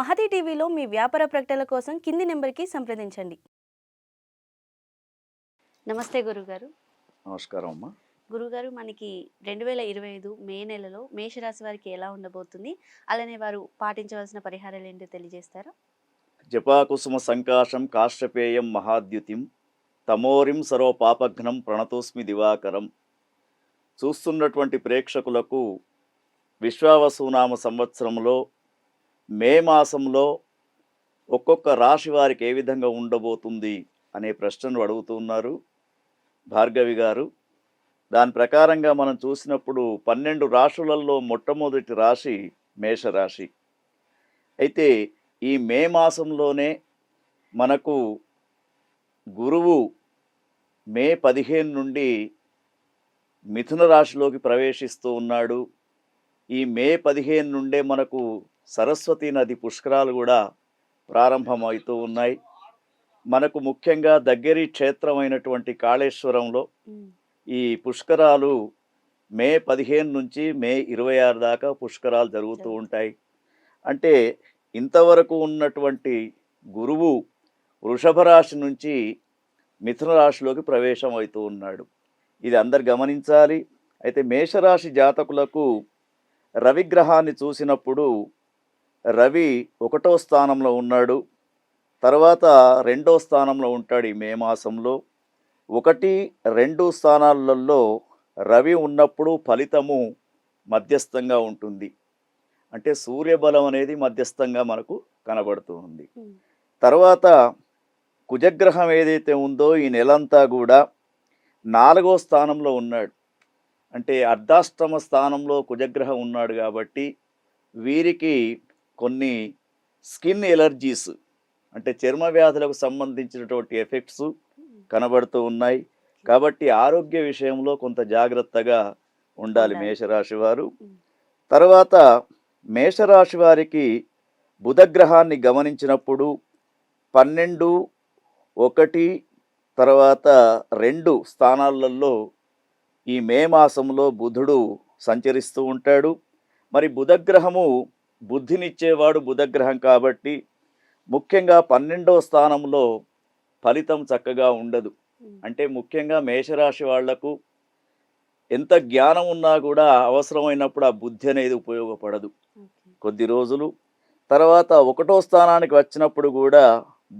మహతి టీవీలో మీ వ్యాపార ప్రకటనల కోసం కింది నెంబర్కి సంప్రదించండి. నమస్తే గురుగారు. నమస్కారం అమ్మా. గురుగారు మనకి రెండు వేల ఇరవై ఐదు మే నెలలో మేషరాశి వారికి ఎలా ఉండబోతుంది? అలానే వారు పాటించవలసిన పరిహారాలు ఏంటో తెలియజేస్తారా? జపాకుసుమ సంకాశం కాశ్యపేయం మహాద్యుతిం తమోరిం సర్వపాపఘ్నం ప్రణతోస్మి దివాకరం. చూస్తున్నటువంటి ప్రేక్షకులకు విశ్వావసునామ సంవత్సరంలో మే మాసంలో ఒక్కొక్క రాశి వారికి ఏ విధంగా ఉండబోతుంది అనే ప్రశ్నను అడుగుతున్నారు భార్గవి గారు. దాని ప్రకారంగా మనం చూసినప్పుడు పన్నెండు రాశులలో మొట్టమొదటి రాశి మేషరాశి. అయితే ఈ మే మాసంలోనే మనకు గురువు మే పదిహేను నుండి మిథున రాశిలోకి ప్రవేశిస్తూ ఉన్నాడు. ఈ మే పదిహేను నుండే మనకు సరస్వతి నది పుష్కరాలు కూడా ప్రారంభమవుతూ ఉన్నాయి. మనకు ముఖ్యంగా దగ్గరి క్షేత్రమైనటువంటి కాళేశ్వరంలో ఈ పుష్కరాలు మే పదిహేను నుంచి మే ఇరవై ఆరు దాకా పుష్కరాలు జరుగుతూ ఉంటాయి. అంటే ఇంతవరకు ఉన్నటువంటి గురువు వృషభ రాశి నుంచి మిథున రాశిలోకి ప్రవేశం అవుతూ ఉన్నాడు. ఇది అందరు గమనించాలి. అయితే మేషరాశి జాతకులకు రవిగ్రహాన్ని చూసినప్పుడు రవి ఒకటో స్థానంలో ఉన్నాడు. తర్వాత రెండో స్థానంలో ఉంటాడు ఈ మే మాసంలో. ఒకటి రెండు స్థానాలలో రవి ఉన్నప్పుడు ఫలితము మధ్యస్థంగా ఉంటుంది. అంటే సూర్యబలం అనేది మధ్యస్థంగా మనకు కనబడుతూ ఉంది తర్వాత కుజగ్రహం ఏదైతే ఉందో ఈ నెలంతా కూడా నాలుగో స్థానంలో ఉన్నాడు. అంటే అర్ధాష్టమ స్థానంలో కుజగ్రహం ఉన్నాడు కాబట్టి వీరికి కొన్ని స్కిన్ ఎలర్జీస్ అంటే చర్మ వ్యాధులకు సంబంధించినటువంటి ఎఫెక్ట్స్ కనబడుతూ ఉన్నాయి కాబట్టి ఆరోగ్య విషయంలో కొంత జాగ్రత్తగా ఉండాలి. మేషరాశి వారు. తర్వాత మేషరాశి వారికి బుధగ్రహాన్ని గమనించినప్పుడు పన్నెండు ఒకటి తర్వాత రెండు స్థానాలలో ఈ మే మాసంలో బుధుడు సంచరిస్తూ ఉంటాడు మరి బుధగ్రహము బుద్ధినిచ్చేవాడు బుధగ్రహం కాబట్టి ముఖ్యంగా పన్నెండవ స్థానంలో ఫలితం చక్కగా ఉండదు. అంటే ముఖ్యంగా మేషరాశి వాళ్ళకు ఎంత జ్ఞానం ఉన్నా కూడా అవసరమైనప్పుడు ఆ బుద్ధి అనేది ఉపయోగపడదు. కొద్ది రోజులు తర్వాత ఒకటో స్థానానికి వచ్చినప్పుడు కూడా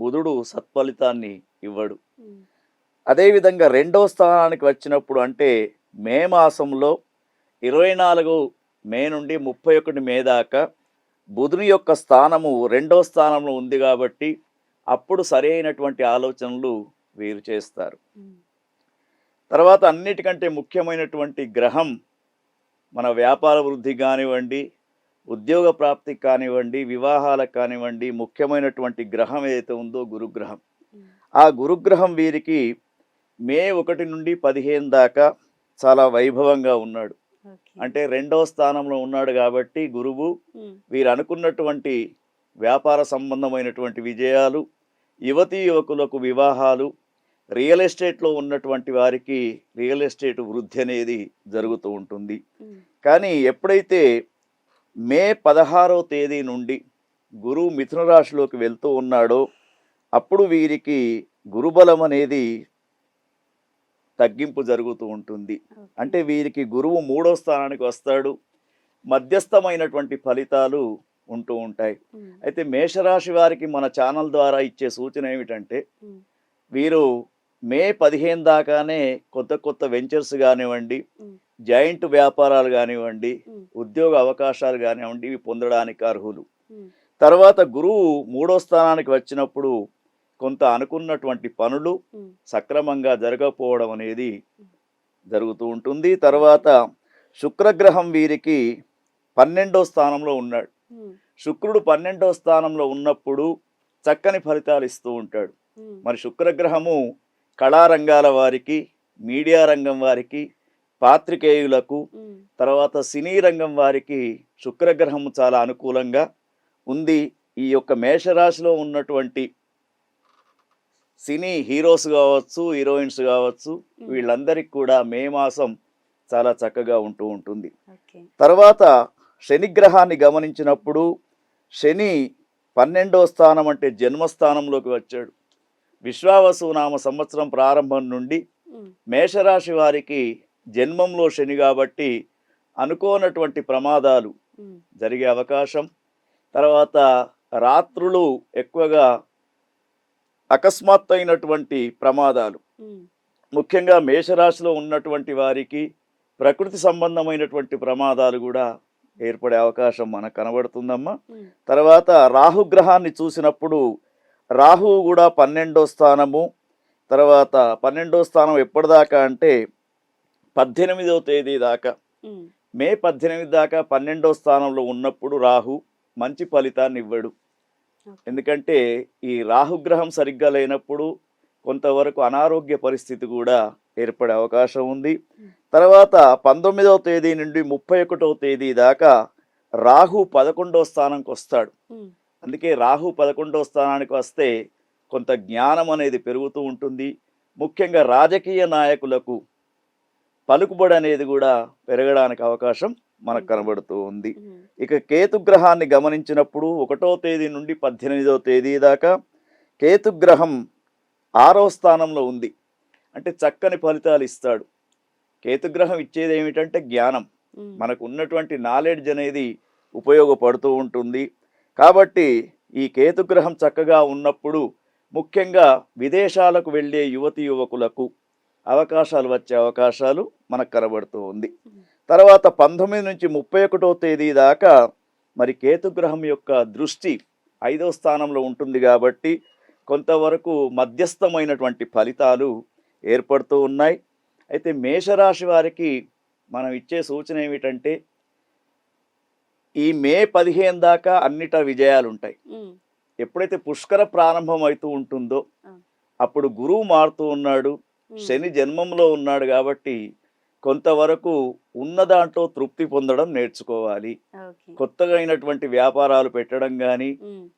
బుధుడు సత్ఫలితాన్ని ఇవ్వడు. అదేవిధంగా రెండో స్థానానికి వచ్చినప్పుడు అంటే మే మాసంలో ఇరవై నాలుగు మే నుండి ముప్పై ఒకటి మే దాకా బుధుని యొక్క స్థానము రెండో స్థానంలో ఉంది కాబట్టి అప్పుడు సరైనటువంటి ఆలోచనలు వీరు చేస్తారు. తర్వాత అన్నిటికంటే ముఖ్యమైనటువంటి గ్రహం మన వ్యాపార వృద్ధి కానివ్వండి ఉద్యోగ ప్రాప్తికి కానివ్వండి వివాహాలకు కానివ్వండి ముఖ్యమైనటువంటి గ్రహం ఏదైతే ఉందో గురుగ్రహం. ఆ గురుగ్రహం వీరికి మే ఒకటి నుండి పదిహేను దాకా చాలా వైభవంగా ఉన్నాడు. అంటే రెండవ స్థానంలో ఉన్నాడు కాబట్టి గురువు వీరు అనుకున్నటువంటి వ్యాపార సంబంధమైనటువంటి విజయాలు యువతీ యువకులకు వివాహాలు రియల్ ఎస్టేట్లో ఉన్నటువంటి వారికి రియల్ ఎస్టేట్ వృద్ధి అనేది జరుగుతూ ఉంటుంది. కానీ ఎప్పుడైతే మే పదహారో తేదీ నుండి గురువు మిథున రాశిలోకి వెళ్తూ ఉన్నాడో అప్పుడు వీరికి గురుబలం అనేది తగ్గింపు జరుగుతూ ఉంటుంది. అంటే వీరికి గురువు మూడో స్థానానికి వస్తాడు. మధ్యస్థమైనటువంటి ఫలితాలు ఉంటూ ఉంటాయి. అయితే మేషరాశి వారికి మన ఛానల్ ద్వారా ఇచ్చే సూచన ఏమిటంటే వీరు మే పదిహేను దాకానే కొత్త కొత్త వెంచర్స్ కానివ్వండి. జాయింట్ వ్యాపారాలు కానివ్వండి ఉద్యోగ అవకాశాలు కానివ్వండి ఇవి పొందడానికి అర్హులు. తర్వాత గురువు మూడో స్థానానికి వచ్చినప్పుడు కొంత అనుకున్నటువంటి పనులు సక్రమంగా జరగకపోవడం అనేది జరుగుతూ ఉంటుంది. తర్వాత శుక్రగ్రహం వీరికి పన్నెండో స్థానంలో ఉన్నాడు. శుక్రుడు పన్నెండో స్థానంలో ఉన్నప్పుడు చక్కని ఫలితాలు ఇస్తూ ఉంటాడు. మరి శుక్రగ్రహము కళారంగాల వారికి మీడియా రంగం వారికి పాత్రికేయులకు తర్వాత సినీ రంగం వారికి శుక్రగ్రహం చాలా అనుకూలంగా ఉంది. ఈ యొక్క మేషరాశిలో ఉన్నటువంటి సినీ హీరోస్ కావచ్చు హీరోయిన్స్ కావచ్చు వీళ్ళందరికీ కూడా మే మాసం చాలా చక్కగా ఉంటూ ఉంటుంది. తర్వాత శనిగ్రహాన్ని గమనించినప్పుడు శని పన్నెండో స్థానం అంటే జన్మస్థానంలోకి వచ్చాడు. విశ్వావసు నామ సంవత్సరం ప్రారంభం నుండి మేషరాశి వారికి జన్మంలో శని కాబట్టి అనుకోనటువంటి ప్రమాదాలు జరిగే అవకాశం. తర్వాత రాత్రులు ఎక్కువగా అకస్మాత్తు అయినటువంటి ప్రమాదాలు ముఖ్యంగా మేషరాశిలో ఉన్నటువంటి వారికి ప్రకృతి సంబంధమైనటువంటి ప్రమాదాలు కూడా ఏర్పడే అవకాశం మనకు కనబడుతుందమ్మా. తర్వాత రాహుగ్రహాన్ని చూసినప్పుడు రాహువు కూడా పన్నెండో స్థానము. తర్వాత పన్నెండో స్థానం ఎప్పటిదాకా అంటే పద్దెనిమిదవ తేదీ దాకా. మే పద్దెనిమిది దాకా పన్నెండో స్థానంలో ఉన్నప్పుడు రాహు మంచి ఫలితాన్ని ఇవ్వడు. ఎందుకంటే ఈ రాహుగ్రహం సరిగ్గా లేనప్పుడు కొంతవరకు అనారోగ్య పరిస్థితి కూడా ఏర్పడే అవకాశం ఉంది. తర్వాత పంతొమ్మిదవ తేదీ నుండి ముప్పై ఒకటవ తేదీ దాకా రాహు పదకొండవ స్థానంకి వస్తాడు. అందుకే రాహు పదకొండవ స్థానానికి వస్తే కొంత జ్ఞానం అనేది పెరుగుతూ ఉంటుంది. ముఖ్యంగా రాజకీయ నాయకులకు పలుకుబడి అనేది కూడా పెరగడానికి అవకాశం మనకు కనబడుతూ ఉంది. ఇక కేతుగ్రహాన్ని గమనించినప్పుడు ఒకటో తేదీ నుండి పద్దెనిమిదవ తేదీ దాకా కేతుగ్రహం ఆరో స్థానంలో ఉంది. అంటే చక్కని ఫలితాలు ఇస్తాడు. కేతుగ్రహం ఇచ్చేది ఏమిటంటే జ్ఞానం. మనకు ఉన్నటువంటి నాలెడ్జ్ అనేది ఉపయోగపడుతూ ఉంటుంది. కాబట్టి ఈ కేతుగ్రహం చక్కగా ఉన్నప్పుడు ముఖ్యంగా విదేశాలకు వెళ్ళే యువతి యువకులకు అవకాశాలు వచ్చే అవకాశాలు మనకు కనబడుతూ ఉంది. తర్వాత పంతొమ్మిది నుంచి ముప్పై ఒకటో తేదీ దాకా మరి కేతుగ్రహం యొక్క దృష్టి ఐదో స్థానంలో ఉంటుంది కాబట్టి కొంతవరకు మధ్యస్థమైనటువంటి ఫలితాలు ఏర్పడుతూ ఉన్నాయి. అయితే మేషరాశి వారికి మనం ఇచ్చే సూచన ఏమిటంటే ఈ మే పదిహేను దాకా అన్నిట విజయాలు ఉంటాయి ఎప్పుడైతే పుష్కర ప్రారంభం అవుతూ ఉంటుందో. అప్పుడు గురువు మారుతూ ఉన్నాడు. శని జన్మంలో ఉన్నాడు కాబట్టి కొంతవరకు ఉన్న దాంట్లో తృప్తి పొందడం నేర్చుకోవాలి. కొత్తగా అయినటువంటి వ్యాపారాలు పెట్టడం కానీ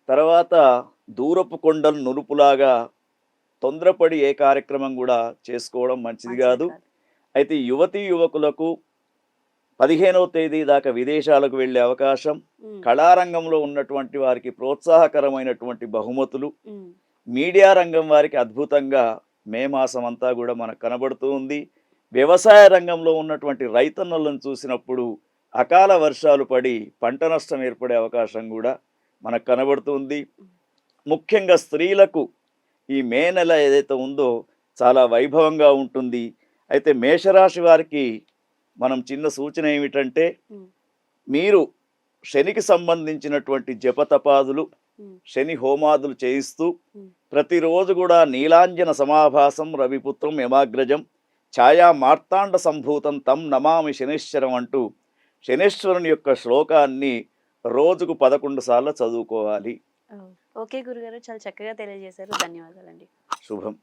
తర్వాత దూరపు కొండలు నునుపులాగా తొందరపడి ఏ కార్యక్రమం కూడా చేసుకోవడం మంచిది కాదు. అయితే యువతీ యువకులకు పదిహేనవ తేదీ దాకా విదేశాలకు వెళ్ళే అవకాశం కళారంగంలో ఉన్నటువంటి వారికి ప్రోత్సాహకరమైనటువంటి బహుమతులు మీడియా రంగం వారికి అద్భుతంగా మే మాసం అంతా కూడా మనకు కనబడుతూ ఉంది. వ్యవసాయ రంగంలో ఉన్నటువంటి రైతన్నలను చూసినప్పుడు అకాల వర్షాలు పడి పంట నష్టం ఏర్పడే అవకాశం కూడా మనకు కనబడుతుంది. ముఖ్యంగా స్త్రీలకు ఈ మే నెల ఏదైతే ఉందో చాలా వైభవంగా ఉంటుంది. అయితే మేషరాశి వారికి మనం చిన్న సూచన ఏమిటంటే మీరు శనికి సంబంధించినటువంటి జపతపాదులు శని హోమాదులు చేయిస్తూ. ప్రతిరోజు కూడా నీలాంజన సమాభాసం రవిపుత్రం యమాగ్రజం ఛాయా మార్తాండ సంభూతం తం నమామి శనిశ్వరం అంటూ శనీశ్వరుని యొక్క శ్లోకాన్ని రోజుకు పదకొండు సార్లు చదువుకోవాలి. ఓకే గురుగారు చాలా చక్కగా తెలియజేశారు. ధన్యవాదాలండి. శుభం.